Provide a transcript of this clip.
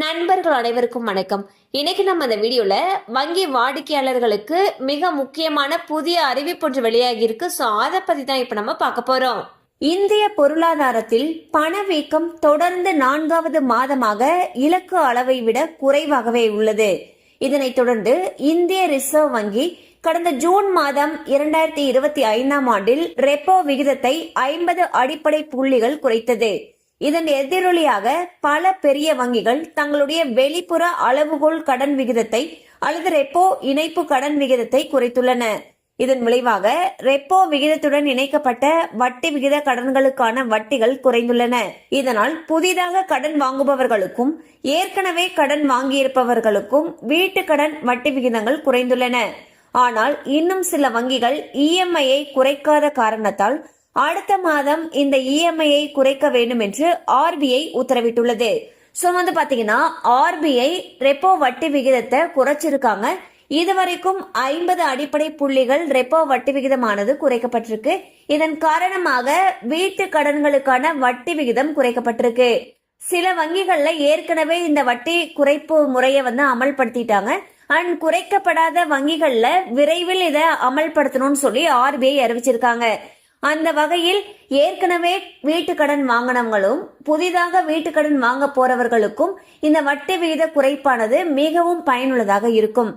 நண்பர்கள் அனைவருக்கும் வணக்கம். இன்னைக்கு நம்ம இந்த வீடியோல வங்கி வாடிக்கையாளர்களுக்கு மிக முக்கியமான புதிய அறிவிப்பு ஒன்று வெளியாகி இருக்கு. ஸோ அதை பத்தி தான் இப்ப நம்ம பார்க்க போறோம். இந்திய பொருளாதாரத்தில் பணவீக்கம் தொடர்ந்து நான்காவது மாதமாக இலக்கு அளவை விட குறைவாகவே உள்ளது. இதனைத் தொடர்ந்து இந்திய ரிசர்வ் வங்கி கடந்த ஜூன் மாதம் இரண்டாயிரத்தி இருபத்தி ஐந்தாம் ஆண்டில் ரெப்போ விகிதத்தை ஐம்பது அடிப்படை புள்ளிகள் குறைத்தது. இதன் எதிரொலியாக பல பெரிய வங்கிகள் தங்களுடைய வெளிப்புற அளவுகோல் கடன் விகிதத்தை அல்லது ரெப்போ இணைப்பு கடன் விகிதத்தை குறைத்துள்ளன. இதன் விளைவாக ரெப்போ விகிதத்துடன் இணைக்கப்பட்ட வட்டி விகித கடன்களுக்கான வட்டிகள் குறைந்துள்ளன. இதனால் புதிதாக கடன் வாங்குபவர்களுக்கும் ஏற்கனவே கடன் வாங்கியிருப்பவர்களுக்கும் வீட்டு கடன் வட்டி விகிதங்கள் குறைந்துள்ளன. ஆனால் இன்னும் சில வங்கிகள் இஎம்ஐயை குறைக்காத காரணத்தால் அடுத்த மாதம் இந்த இஎம்ஐயை குறைக்க வேண்டும் என்று ஆர்பிஐ உத்தரவிட்டுள்ளது. ஸோ வந்து பார்த்தீங்கன்னா ஆர்பிஐ ரெப்போ வட்டி விகிதத்தை குறைச்சிருக்காங்க. இதுவரைக்கும் ஐம்பது அடிப்படை புள்ளிகள் ரெப்போ வட்டி விகிதமானது குறைக்கப்பட்டிருக்கு. இதன் காரணமாக வீட்டு கடன்களுக்கான வட்டி விகிதம் குறைக்கப்பட்டிருக்கு. சில வங்கிகள்ல ஏற்கனவே இந்த வட்டி குறைப்பு முறையை வந்து அமல்படுத்திட்டாங்க. அண்ட் குறைக்கப்படாத வங்கிகள்ல விரைவில் இதை அமல்படுத்தணும்னு சொல்லி ஆர்பிஐ அறிவிச்சிருக்காங்க. அந்த வகையில் ஏற்கனவே வீட்டு கடன் வாங்கினவங்களும் புதிதாக வீட்டு கடன் வாங்க போறவர்களுக்கும் இந்த வட்டி விகித குறைப்பானது மிகவும் பயனுள்ளதாக இருக்கும்.